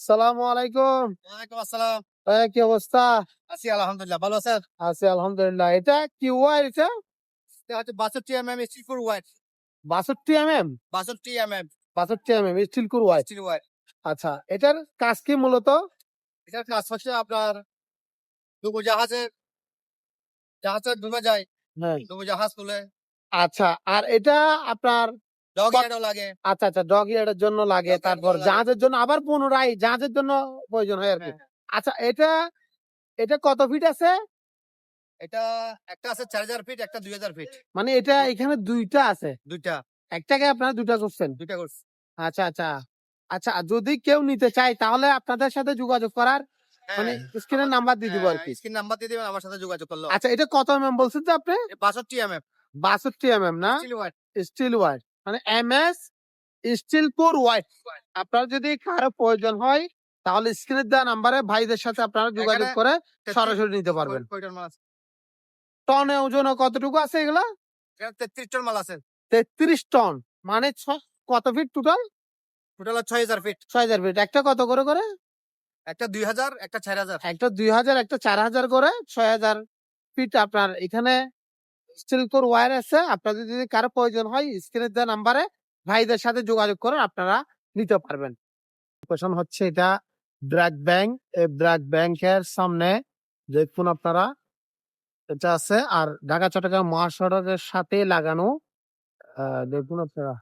সালামু আলাইকুম। ওয়ালাইকুম আসসালাম। কি অবস্থা? আছি আলহামদুলিল্লাহ ভালো আছেন? আছি আলহামদুলিল্লাহ। এটা কি ওয়ার এটা? এটা হচ্ছে বাষট্টি এম এম স্টিল কোর বাষট্টি এম এম বাষট্টি এম এম বাষট্টি M M steel core wire. Steel white আচ্ছা এটার কাজ কি মূলত? এটার কাজ হচ্ছে আপনার ডুবো জাহাজের জাহাজে ডুবে যায়। হ্যাঁ। ডুবো জাহাজ তুলে। আচ্ছা আর এটা আপনার ডগ ইয়ার্ডও লাগে। আচ্ছা আচ্ছা ডগ ইয়ার্ডের জন্য লাগে তারপর জাহাজের জন্য আবার পুনরায় জাহাজের জন্য প্রয়োজন হয় আর কি। হ্যাঁ। আচ্ছা এটা এটা কত ফিট আছে? এটা একটা আছে চার হাজার ফিট একটা দুই হাজার ফিট মানে এটা এখানে দুইটা আছে? দুইটা। একটাকে আপনারা দুইটা করছেন? দুইটা আচ্ছা আচ্ছা আচ্ছা যদি কেউ নিতে চায় তাহলে আপনাদের সাথে যোগাযোগ করার মানে স্ক্রিনের নাম্বার দিয়ে দিব আর কি। স্ক্রিন নাম্বার দিয়ে দিবেন আমার সাথে যোগাযোগ করল আচ্ছা এটা কত এম এম বলছেন তো আপনি? বাষট্টি এম এম বাষট্টি এম এম না? স্টিল ওয়াইট স্টিল ওয়াইট মানে M S steel core white আপনার যদি কারও প্রয়োজন হয় তাহলে স্ক্রিনের দেওয়া নাম্বারে ভাইদের সাথে আপনারা যোগাযোগ করে সরাসরি নিতে পারবেন। টনে ওজন কতটুকু আছে এগুলা? তেত্রিশ টন মাল আছে। তেত্রিশ টন মানে ছ- কত ফিট টোটাল টোটাল ছয় হাজার ফিট ছয় হাজার ফিট একটা কত করে করে? একটা দুই হাজার একটা চার হাজার। একটা দুই হাজার একটা চার হাজার করে ছয় হাজার ফিট আপনার এখানে স্টিল কোর ওয়ার আছে। আপনাদের যদি কারও প্রয়োজন হয় স্ক্রিনের দেওয়া নাম্বারে ভাইদের সাথে যোগাযোগ করে আপনারা নিতে পারবেন। কোয়েশন হচ্ছে এটা ব্র্যাক ব্যাংক এই ব্র্যাক ব্যাংকের সামনে দেখুন আপনারা, এটা আছে। আর ঢাকা, চট্টগ্রাম, মহাসড়কের সাথে লাগানো দেখুন আপনারা।